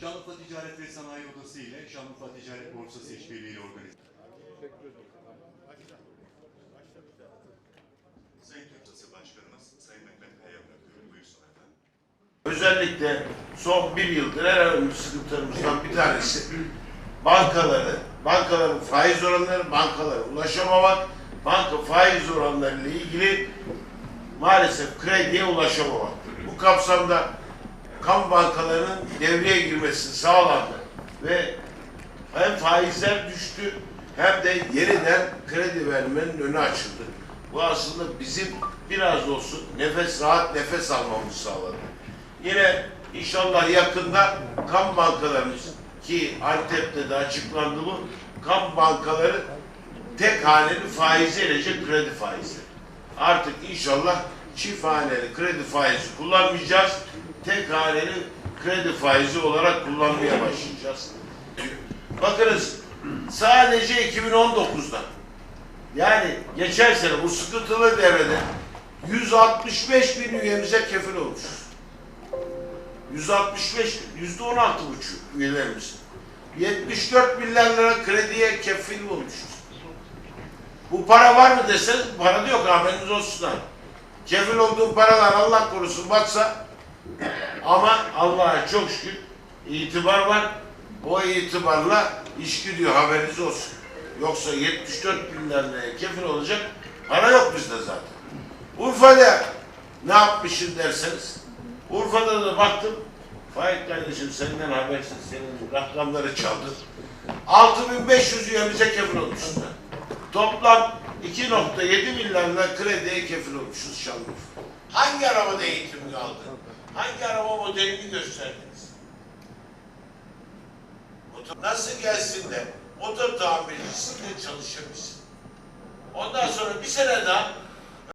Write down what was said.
Şanlıurfa Ticaret ve Sanayi Odası ile Şanlıurfa Ticaret Borsası işbirliğiyle organize. Sayın Türk Başkanımız Sayın Mehmet Kaya bırakıyorum. Buyursun efendim. Özellikle son bir yıldır en önemli sıkıntılarımızdan bir tanesi bankaları, bankaların faiz oranları, bankalara ulaşamamak, banka faiz oranları ile ilgili maalesef krediye ulaşamamak. Bu kapsamda kamu bankalarının devreye girmesi sağlandı ve hem faizler düştü hem de yeniden kredi vermenin önü açıldı. Bu aslında bizim biraz olsun nefes rahat nefes almamızı sağladı. Yine inşallah yakında kamu bankalarımız ki Antep'te de açıklandı bu. Kamu bankaları tek haneli faizi kredi faizi. Artık inşallah çift haneli kredi faizi kullanmayacağız. Tek haneli kredi faizi olarak kullanmaya başlayacağız. Bakınız sadece 2019'da yani geçen sene bu sıkıntılı devrede 165 bin üyemize kefil olmuşuz. 165, yüzde 16 buçuk üyelerimiz. 74 milyar lira krediye kefil olmuşuz. Bu para var mı deseniz para da yok haberiniz olsun ha. Kefil olduğum paralar Allah korusun baksa ama Allah'a çok şükür itibar var. O itibarla iş gidiyor haberiniz olsun. Yoksa 74 milyar liraya kefil olacak para yok bizde zaten. Urfa'da ne yapmışsın derseniz Urfa'da da baktım Faik kardeşim senden habersiz senin rakamları çaldı. 6500 üyemize kefil olmuşuz. Toplam 2.7 milyar lira krediye kefil olmuşuz Şanlıurfa. Hangi arabada eğitim aldı? Hangi araba modelini gösterdiniz? Nasıl gelsin de motor tamircisinde çalışır mısın? Ondan sonra bir sene daha